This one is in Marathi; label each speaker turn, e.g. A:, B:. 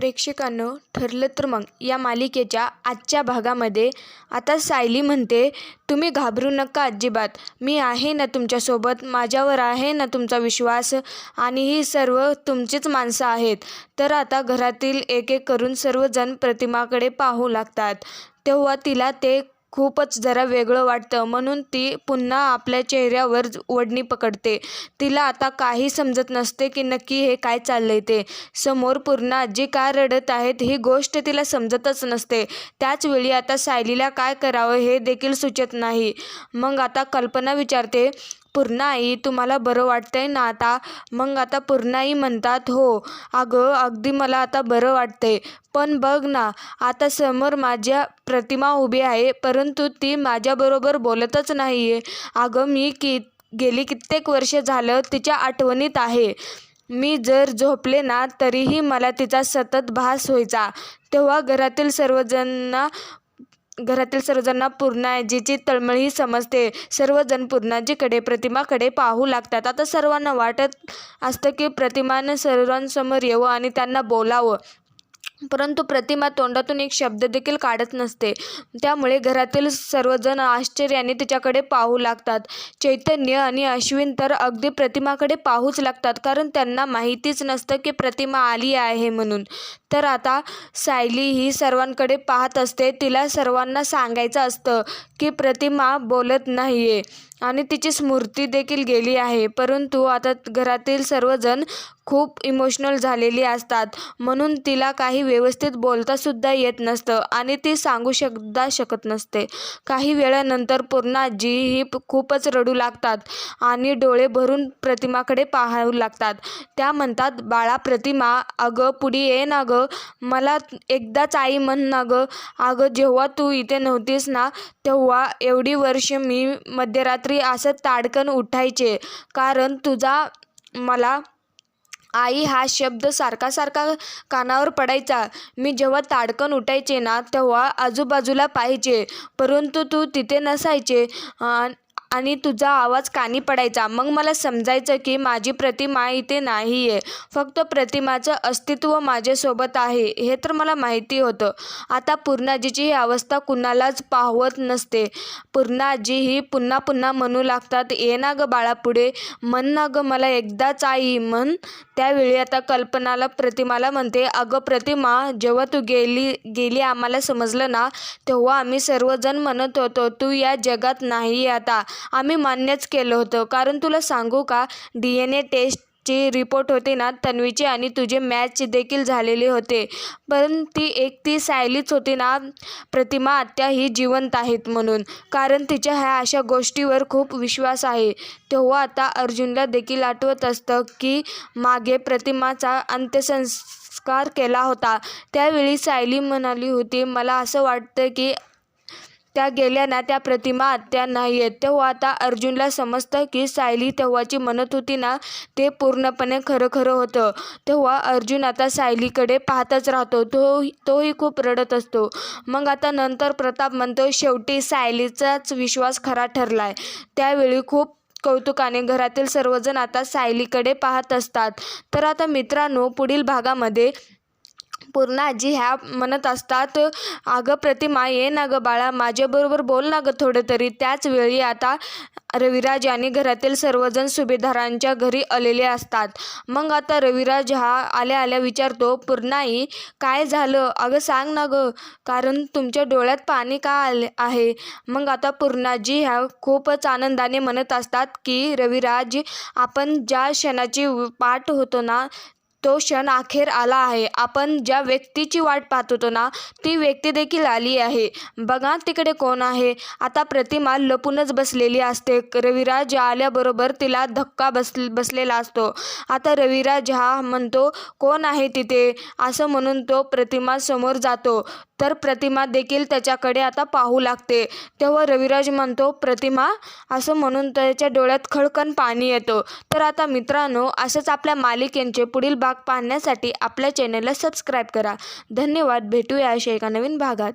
A: प्रेक्षकांनो ठरलं तर मग. या मालिकेच्या आजच्या भागामध्ये आता सायली म्हणते तुम्ही घाबरू नका अजिबात. मी आहे ना तुमच्यासोबत. माझ्यावर आहे ना तुमचा विश्वास. आणि ही सर्व तुमचीच माणसं आहेत. तर आता घरातील एक एक करून सर्वजण प्रतिमाकडे पाहू लागतात. तेव्हा तिला ते खूपच जरा वेगळं वाटतं. म्हणून ती पुन्हा आपल्या चेहऱ्यावर ओढणी पकडते. तिला आता काही समजत नसते की नक्की हे काय चाललंय ते. समोर पूर्ण आजी का रडत आहेत ही गोष्ट तिला समजतच नसते. त्याच वेळी आता सायलीला काय करावं हे देखील सुचत नाही. मग आता कल्पना विचारते पूर्णाई आई तुम्हाला बरं वाटतंय ना आता? मग आता पूर्णाई म्हणतात हो. अगं अगदी मला आता बरं वाटतंय. पण बघ ना आता समोर माझ्या प्रतिमा उभी आहे परंतु ती माझ्याबरोबर बोलतच नाही आहे अगं मी की गेली कित्येक वर्ष झालं तिच्या आठवणीत आहे. मी जर झोपले ना तरीही मला तिचा सतत भास व्हायचा. तेव्हा घरातील सर्वजणांना घरातील सर्वजण पूर्णाजीची तळमळही समजते सर्वजण पूर्णाजीकडे प्रतिमाकडे पाहू लागतात. आता सर्वांना वाटत असतं की प्रतिमानं सर्वांसमोर येवं आणि त्यांना बोलावं. परंतु प्रतिमा तोंडातून एक शब्द देखील काढत नसते. त्यामुळे घरातील सर्वजण आश्चर्याने तिच्याकडे पाहू लागतात. चैतन्य आणि अश्विन तर अगदी प्रतिमाकडे पाहूच लागतात कारण त्यांना माहितीच नसतं की प्रतिमा आली आहे म्हणून. तर आता सायली ही सर्वांकडे पाहत असते तिला सर्वांना सांगायचं असतं की प्रतिमा बोलत नाही आहे आणि तिची स्मृती देखील गेली आहे. परंतु आता घरातील सर्वजण खूप इमोशनल झालेली असतात म्हणून तिला काही व्यवस्थित बोलतासुद्धा येत नसतं आणि ती सांगू सुद्धा शकत नसते. काही वेळानंतर पूर्णाजी ही खूपच रडू लागतात आणि डोळे भरून प्रतिमाकडे पाहू लागतात. त्या म्हणतात बाळा प्रतिमा अगं पुढे ये ना गं. मला एकदाच आई म्हण ना गं. अगं जेव्हा तू इथे नव्हतीस ना तेव्हा एवढी वर्ष मी मध्यरात्री असं ताडकन उठायचे. कारण तुझा मला आई हा शब्द सारखा सारखा कानावर पडायचा. मी जेव्हा ताडकन उठायचे ना तेव्हा आजूबाजूला पाहायचे परंतु तू तिथे नसायचे. आणि तुझा आवाज कानी पडायचा. मग मला समजायचं की माझी प्रतिमा इथे नाही आहे फक्त प्रतिमाचं अस्तित्व माझ्यासोबत आहे. हे तर मला माहिती होतं. आता पूर्णाजीची ही अवस्था कुणालाच पाहवत नसते. पूर्णाजी ही पुन्हा पुन्हा म्हणू लागतात ये ना गं बाळापुढे म्हण ना गं मला एकदाच आई म्हण. त्यावेळी आता कल्पनाला प्रतिमाला म्हणते अगं प्रतिमा जेव्हा तू गेली गेली आम्हाला समजलं ना तेव्हा आम्ही सर्वजण म्हणत होतो तू या जगात नाही आता. आम्ही मान्यच केलं होतं. कारण तुला सांगू का डी एन ए टेस्टची रिपोर्ट होते ना तन्वीचे आणि तुझे मॅच देखील झालेले होते. पण ती एक ती सायलीच होती ना प्रतिमा आत्या ही जिवंत आहेत म्हणून. कारण तिच्या ह्या अशा गोष्टीवर खूप विश्वास आहे. तेव्हा आता अर्जुनला देखील आठवत असतं की मागे प्रतिमाचा अंत्यसंस्कार केला होता. त्यावेळी सायली म्हणाली होती मला असं वाटतं की त्या गेल्या ना त्या प्रतिमा आत्या नाही आहेत तेव्हा आता अर्जुनला समजतं की सायली तेव्हाची म्हणत होती ना ते पूर्णपणे खरं खरं होतं. तेव्हा अर्जुन आता सायलीकडे पाहतच राहतो. तो तोही खूप रडत असतो. मग आता नंतर प्रताप म्हणतो शेवटी सायलीचाच विश्वास खरा ठरला आहे त्यावेळी खूप कौतुकाने घरातील सर्वजण आता सायलीकडे पाहत असतात. तर आता मित्रांनो पुढील भागामध्ये पूर्ण आजी ह्या म्हणत असतात अगं प्रतिमा ये ना गं बाळा माझ्याबरोबर बोल ना गं थोडं तरी त्याच वेळी आता रविराज आणि घरातील सर्वजण सुभेदारांच्या घरी आलेले असतात. मग आता रविराज हा आल्या आल्या विचारतो पूर्णाई काय झालं? अगं सांग ना गं कारण तुमच्या डोळ्यात पाणी का आले आहे? मग आता पूर्णाजी ह्या खूपच आनंदाने म्हणत असतात की रविराज आपण ज्या क्षणाची पाठ होतो ना तो क्षण अखेर आला आहे. आपण ज्या व्यक्तीची वाट पाहत होतो ना ती व्यक्ती देखील आली आहे. बघा तिकडे कोण आहे. आता प्रतिमा लपूनच बसलेली असते. रविराज आल्याबरोबर तिला धक्का बस बसलेला असतो. आता रविराज हा म्हणतो कोण आहे तिथे? असं म्हणून तो प्रतिमा समोर जातो. तर प्रतिमा देखील त्याच्याकडे आता पाहू लागते. तेव्हा रविराज म्हणतो प्रतिमा असं म्हणून त्याच्या डोळ्यात खळकन पाणी येतो. तर आता मित्रांनो असंच आपल्या मालिकेंचे पुढील भाग पाहण्यासाठी आपल्या चॅनलला सबस्क्राईब करा. धन्यवाद. भेटूया अशा एका नवीन भागात.